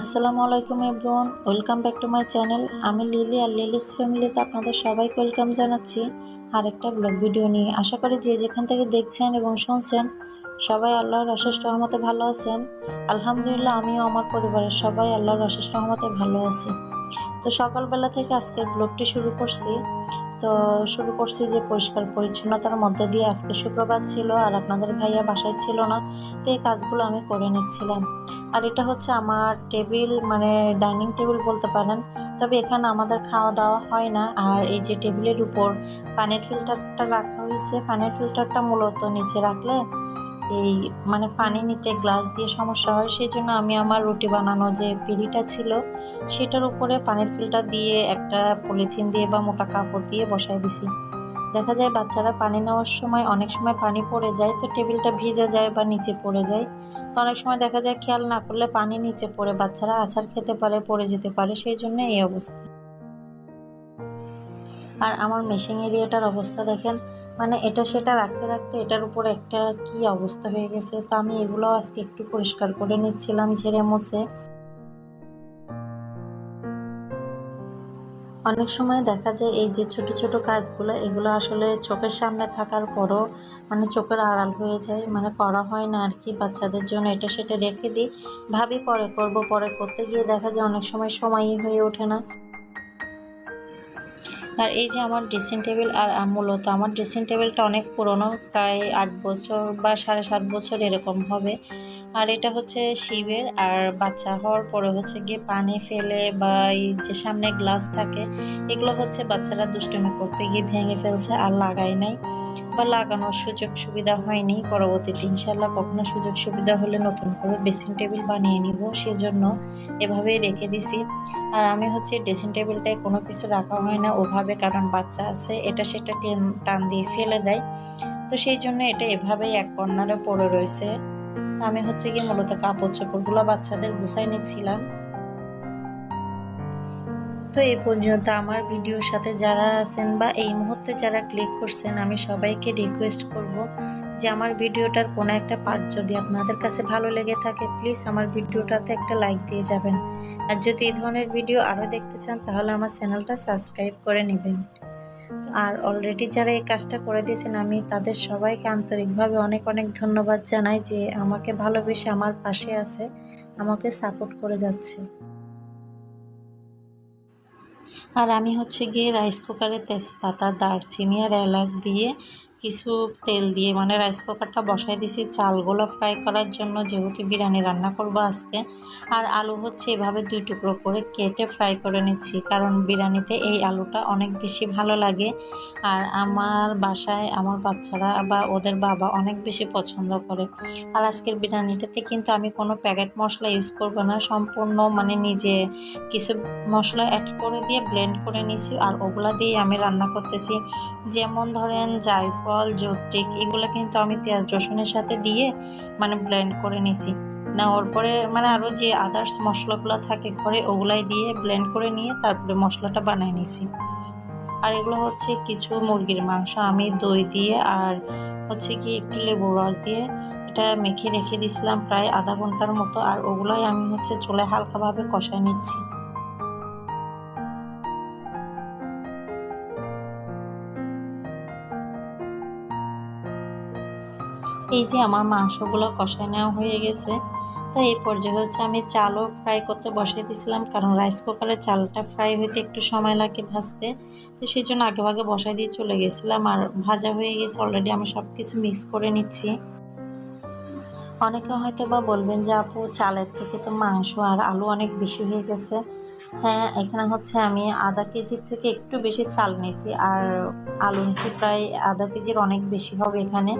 আসসালামু আলাইকুম everyone, welcome back to my channel. আমি লিলি আর লিলিস ফ্যামিলিতে আপনাদের সবাইকে ওয়েলকাম জানাচ্ছি আরেকটা ব্লগ ভিডিও নিয়ে। আশা করি যে যেখান থেকে দেখছেন এবং শুনছেন, সবাই আল্লাহর অশেষ রহমতে ভালো আছেন। আলহামদুলিল্লাহ, আমিও আমার পরিবারের সবাই আল্লাহর অশেষ রহমতে ভালো আছি। তো সকালবেলা থেকে আজকের ব্লগটি শুরু করছি। তো শুরু করছি যে পরিষ্কার পরিচ্ছন্নতার মধ্যে দিয়ে। আজকে শুক্রবার ছিল আর আপনাদের ভাইয়া বাসায় ছিল না, তো এই কাজগুলো আমি করে নিচ্ছিলাম। আর এটা হচ্ছে আমার টেবিল মানে ডাইনিং টেবিল বলতে পারেন। তবে এখানে আমাদের খাওয়া দাওয়া হয় না। আর এই যে টেবিলের উপর পানির ফিল্টারটা রাখা হয়েছে, পানির ফিল্টারটা মূলত নিচে রাখলে এই মানে পানি নিতে গ্লাস দিয়ে সমস্যা হয়। সেই জন্য আমি আমার রুটি বানানো যে পিড়িটা ছিল, সেটার উপরে পানির ফিল্টার দিয়ে একটা পলিথিন দিয়ে বা মোটা কাপড় দিয়ে বসাই দিছি। দেখা যায় বাচ্চারা পানি নেওয়ার সময় অনেক সময় পানি পড়ে যায়, তো টেবিলটা ভিজে যায় বা নিচে পড়ে যায়। তো অনেক সময় দেখা যায় খেয়াল না করলে পানি নিচে পড়ে, বাচ্চারা আচার খেতে পারে, পড়ে যেতে পারে, সেই জন্য এই অবস্থা। আর আমার মেশিং এরিয়াটার অবস্থা দেখেন মানে এটা সেটা রাখতে রাখতে এটার উপর একটা কি অবস্থা হয়ে গেছে, তো আমি এগুলো আজকে একটু পরিষ্কার করে নিচ্ছিলাম ঝেড়ে মুছে। অনেক সময় দেখা যায় এই যে ছোট ছোট কাজগুলো, এগুলো আসলে চোখের সামনে থাকার পরও মানে চোখের আড়াল হয়ে যায়। মানে করা হয় না আর কি বাচ্চাদের জন্য। এটা সেটা রেখে দিই। ভাবি পরে করব, পরে করতে গিয়ে দেখা যায় অনেক সময় সময়ই হয়ে ওঠে না। আর এই যে আমার ড্রেসিং টেবিল আর মূলত আমার ড্রেসিং টেবিলটা অনেক পুরনো, প্রায় আট বছর বা সাড়ে সাত বছর এরকম হবে। আর এটা হচ্ছে শিবের, আর বাচ্চা হওয়ার পরে হচ্ছে গিয়ে পানি ফেলে বা এই যে সামনে গ্লাস থাকে, এগুলো হচ্ছে বাচ্চারা দুষ্টুমি করতে গিয়ে ভেঙে ফেলছে আর লাগায় নাই বা লাগানোর সুযোগ সুবিধা হয়নি। পরবর্তীতে ইনশাল্লাহ কখনো সুযোগ সুবিধা হলে নতুন করে ড্রেসিং টেবিল বানিয়ে নিব, সেজন্য এভাবেই রেখে দিছি। আর আমি হচ্ছে ড্রেসিং টেবিলটায় কোনো কিছু রাখা হয় না, ওভাবে কারণ বাচ্চা আছে, এটা সেটা টেন, টান দিয়ে ফেলে দেয়। তো সেই জন্য এটা এভাবেই এক কর্নারে পড়ে রয়েছে। আমি হচ্ছে গিয়ে মূলত কাপড় চোপড়গুলো বাচ্চাদের গুছাই নিচ্ছিলাম। তো এই পর্যন্ত আমার ভিডিওর সাথে যারা আছেন বা এই মুহূর্তে যারা ক্লিক করছেন, আমি সবাইকে রিকোয়েস্ট করব যে আমার ভিডিওটার কোনো একটা পার্ট যদি আপনাদের কাছে ভালো লেগে থাকে প্লিজ আমার ভিডিওটাতে একটা লাইক দিয়ে যাবেন। আর যদি এই ধরনের ভিডিও আরও দেখতে চান, তাহলে আমার চ্যানেলটা সাবস্ক্রাইব করে নেবেন। আর অলরেডি যারা এই কাজটা করে দিয়েছেন, আমি তাদের সবাইকে আন্তরিকভাবে অনেক অনেক ধন্যবাদ জানাই যে আমাকে ভালোবেসে আমার পাশে আছে, আমাকে সাপোর্ট করে যাচ্ছে। আর আমি হচ্ছে গিয়ে রাইস কুকারে তেজপাতা দারচিনি আর এলাচ দিয়ে কিছু তেল দিয়ে মানে রাইস কুকারটা বসাই দিছি। চালগুলো ফ্রাই করার জন্য যেহেতু বিরিয়ানি রান্না করব আজকে, আর আলু হচ্ছে এভাবে দুই টুকরো করে কেটে ফ্রাই করে নিচ্ছি, কারণ বিরিয়ানিতে এই আলুটা অনেক বেশি ভালো লাগে। আর আমার বাসায় আমার বাচ্চারা বা ওদের বাবা অনেক বেশি পছন্দ করে। আর আজকের বিরিয়ানিটাতে কিন্তু আমি কোনো প্যাকেট মশলা ইউজ করব না, সম্পূর্ণ মানে নিজে কিছু মশলা অ্যাড করে দিয়ে ব্লেন্ড করে নিছি, আর ওগুলা দিয়ে আমি রান্না করতেছি। যেমন ধরেন জায়ফল ফল জোত্রিক এগুলো কিন্তু আমি পেঁয়াজ, রসুনের সাথে দিয়ে মানে ব্লেন্ড করে নিছি। নেওয়ার পরে মানে আরও যে আদার্স মশলাগুলো থাকে ঘরে, ওগুলাই দিয়ে ব্লেন্ড করে নিয়ে তারপরে মশলাটা বানিয়ে নিছি। আর এগুলো হচ্ছে কিছু মুরগির মাংস, আমি দই দিয়ে আর হচ্ছে কি একটু লেবু রস দিয়ে এটা মেখে রেখে দিছিলাম প্রায় আধা ঘণ্টার মতো। আর ওগুলোই আমি হচ্ছে চুলে হালকাভাবে কষায় নিচ্ছি। এই যে আমার মাংসগুলো কষায় নেওয়া হয়ে গেছে, তো এই পর্যায়ে হচ্ছে আমি চালও ফ্রাই করতে বসিয়ে দিয়েছিলাম কারণ রাইস কুকারে চালটা ফ্রাই হইতে একটু সময় লাগে ভাজতে, তো সেই জন্য আগে ভাগে বসাই দিয়ে চলে গেছিলাম আর ভাজা হয়ে গেছে অলরেডি আমি সব কিছু মিক্স করে নিচ্ছি। অনেকে হয়তো বা বলবেন যে আপু, চালের থেকে তো মাংস আর আলু অনেক বেশি হয়ে গেছে হ্যাঁ এখানে হচ্ছে আমি আধা কেজির থেকে একটু বেশি চাল নিয়েছি আর আলু নিয়েছি প্রায় আধা কেজির অনেক বেশি হবে এখানে।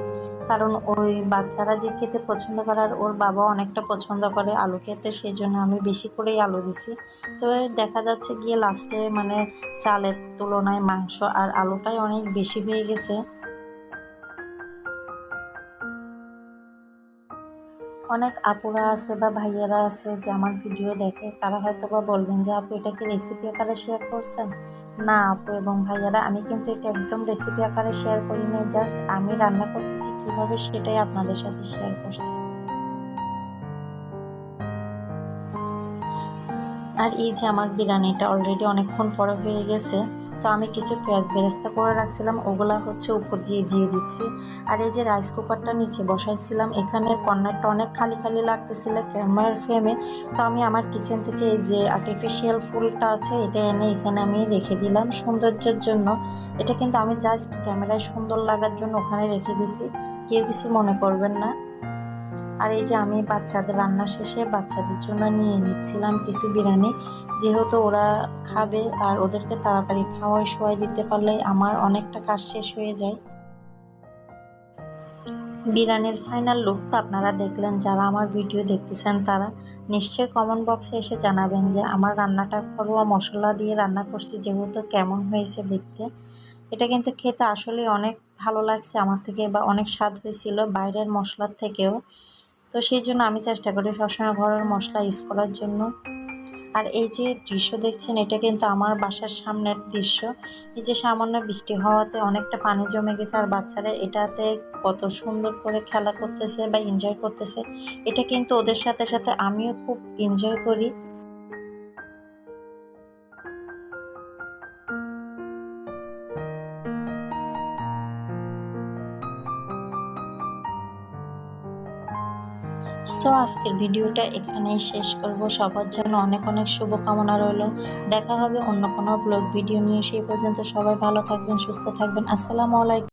কারণ ওই বাচ্চারা যে খেতে পছন্দ করে আর ওর বাবা অনেকটা পছন্দ করে আলু খেতে সেই জন্য আমি বেশি করেই আলু দিছি। তো দেখা যাচ্ছে গিয়ে লাস্টে মানে চালের তুলনায় মাংস আর আলুটাই অনেক বেশি হয়ে গেছে। অনেক আপুরা আছে বা ভাইয়ারা আছে যে আমার ভিডিও দেখে, তারা হয়তো বা বলবেন যে আপু, এটা কি রেসিপি আকারে শেয়ার করছেন? না আপু এবং ভাইয়ারা, আমি কিন্তু এটা একদম রেসিপি আকারে শেয়ার করি না জাস্ট আমি রান্না করতেছি কীভাবে সেটাই আপনাদের সাথে শেয়ার করছি। আর এই যে আমার বিরিয়ানিটা অলরেডি অনেকক্ষণ পরে হয়ে গেছে, তো আমি কিছু পেঁয়াজ বেরেস্তা করে রাখছিলাম, ওগুলা হচ্ছে উপর দিয়ে দিয়ে দিচ্ছি। আর এই যে রাইস কুকারটা নিচে বসাইছিলাম এখানের কর্নারটা অনেক খালি খালি লাগতেছিল ক্যামেরার ফ্রেমে তো আমি আমার কিচেন থেকে এই যে আর্টিফিশিয়াল ফুলটা আছে, এটা এনে এখানে আমি রেখে দিলাম সৌন্দর্যের জন্য। এটা কিন্তু আমি জাস্ট ক্যামেরায় সুন্দর লাগার জন্য ওখানে রেখে দিছি, কেউ কিছু মনে করবেন না। আর এই যে আমি বাচ্চাদের রান্না শেষে বাচ্চাদের জন্য নিয়ে নিচ্ছিলাম কিছু বিরিয়ানি। যেহেতু ওরা খাবে আর ওদেরকে তাড়াতাড়ি খাওয়াই শোয়াই দিতে পারলে আমার অনেকটা কাজ শেষ হয়ে যায়। বিরিয়ানির ফাইনাল লুক তো আপনারা দেখলেন, যারা আমার ভিডিও দেখতেছেন তারা নিশ্চয়ই কমেন্ট বক্সে এসে জানাবেন যে আমার রান্নাটা ঘরোয়া মশলা দিয়ে রান্না করছি, যেহেতু কেমন হয়েছে দেখতে। এটা কিন্তু খেতে আসলে অনেক ভালো লাগছে আমার থেকে বা অনেক স্বাদ হয়েছিল বাইরের মশলার থেকেও। তো সেই জন্য আমি চেষ্টা করি সবসময় ঘরের মশলা ইউজ করার জন্য। আর এই যে দৃশ্য দেখছেন, এটা কিন্তু আমার বাসার সামনের দৃশ্য। এই যে সামান্য বৃষ্টি হওয়াতে অনেকটা পানি জমে গেছে, আর বাচ্চারা এটাতে কত সুন্দর করে খেলা করতেছে বা এনজয় করতেছে। এটা কিন্তু ওদের সাথে সাথে আমিও খুব এনজয় করি। সো আজকের ভিডিওটা এখানেই শেষ করব। সবার জন্য অনেক অনেক শুভকামনা রইল। দেখা হবে অন্য কোনো ব্লগ ভিডিও নিয়ে। সেই পর্যন্ত সবাই ভালো থাকবেন, সুস্থ থাকবেন। আসসালামু আলাইকুম।